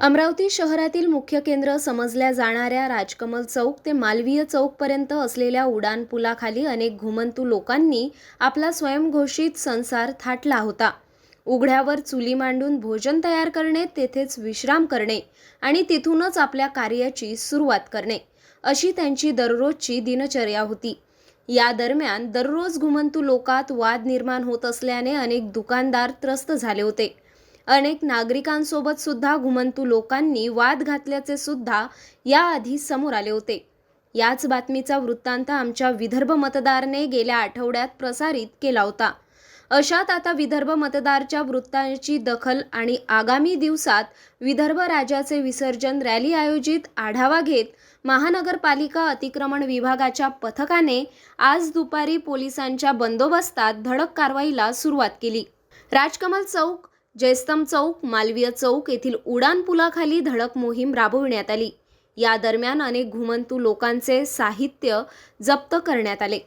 अमरावती शहरातील मुख्य केंद्र समजल्या जाणाऱ्या राजकमल चौक ते मालवीय चौकपर्यंत असलेल्या उडान पुलाखाली अनेक घुमंतू लोकांनी आपला स्वयंघोषित संसार थाटला होता. उघड्यावर चुली मांडून भोजन तयार करणे तेथेच विश्राम करणे आणि तिथूनच आपल्या कार्याची सुरुवात करणे अशी त्यांची दररोजची दिनचर्या होती. या दरम्यान दररोज घुमंतू लोकात वाद निर्माण होत असल्याने अनेक दुकानदार त्रस्त झाले होते. अनेक नागरिकांसोबत सुद्धा घुमंतू लोकांनी वाद घातल्याचे सुद्धा याआधी समोर आले होते. याच बातमीचा वृत्तांत आमच्या विदर्भ मतदारने गेल्या आठवड्यात प्रसारित केला होता. अशात आता विदर्भ मतदारच्या वृत्तांची दखल आणि आगामी दिवसात विदर्भ राजाचे विसर्जन रॅली आयोजित आढावा घेत महानगरपालिका अतिक्रमण विभागाच्या पथकाने आज दुपारी पोलिसांच्या बंदोबस्तात धडक कारवाईला सुरुवात केली. राजकमल चौक जयस्तंभ चौक मालवीय चौक येथील उडान पुलाखाली धडक मोहीम राबविण्यात आली. या दरम्यान अनेक घुमंतू लोकांचे साहित्य जप्त करण्यात आले.